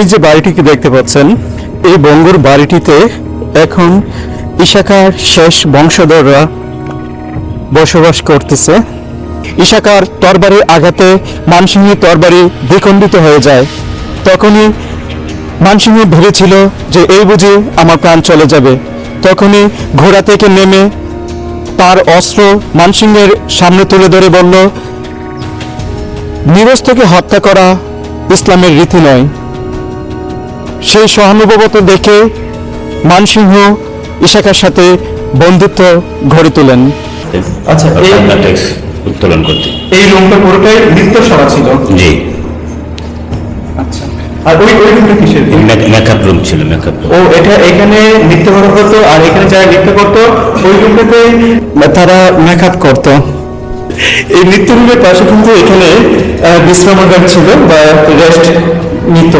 এই যে বাড়িটিকে দেখতে পাচ্ছেন, এই বঙ্গুর বাড়িটিতে এখন ইশাকার শেষ বংশধররা বসবাস করতেছে। ইশাকার তরবারির আঘাতে মানসিংহের তরবারি দ্বিখণ্ডিত হয়ে যায়। তখনই মানসিংহ ভেবেছিল যে এই বুঝি আমার প্রাণ চলে যাবে। তখনই ঘোড়া থেকে নেমে তার অস্ত্র মানসিংহের সামনে তুলে ধরে বলল নিরস্তকে হত্যা করা ইসলামের রীতি নয়। সেই সহানুভবতা দেখে মানসিংহ ইশাকার সাথে বন্ধুত্ব গড়ে তোলেন। আচ্ছা উত্তোলন করতে। এই রুমটা পুরোটাই নৃত্য সভা ছিল? জি। আচ্ছা। আর ওই ওই রুমটা কিসের? মেকআপ রুম ছিল মেকআপ ও এটা এখানে নৃত্য করা হতো আর এখানে যারা নৃত্য করতো ওই রুমটাতে তারা মেকআপ করত। এই নৃত্য রুমের পাশে কিন্তু এখানে আহ, বিশ্রামাগার ছিল বা রেস্ট নিত।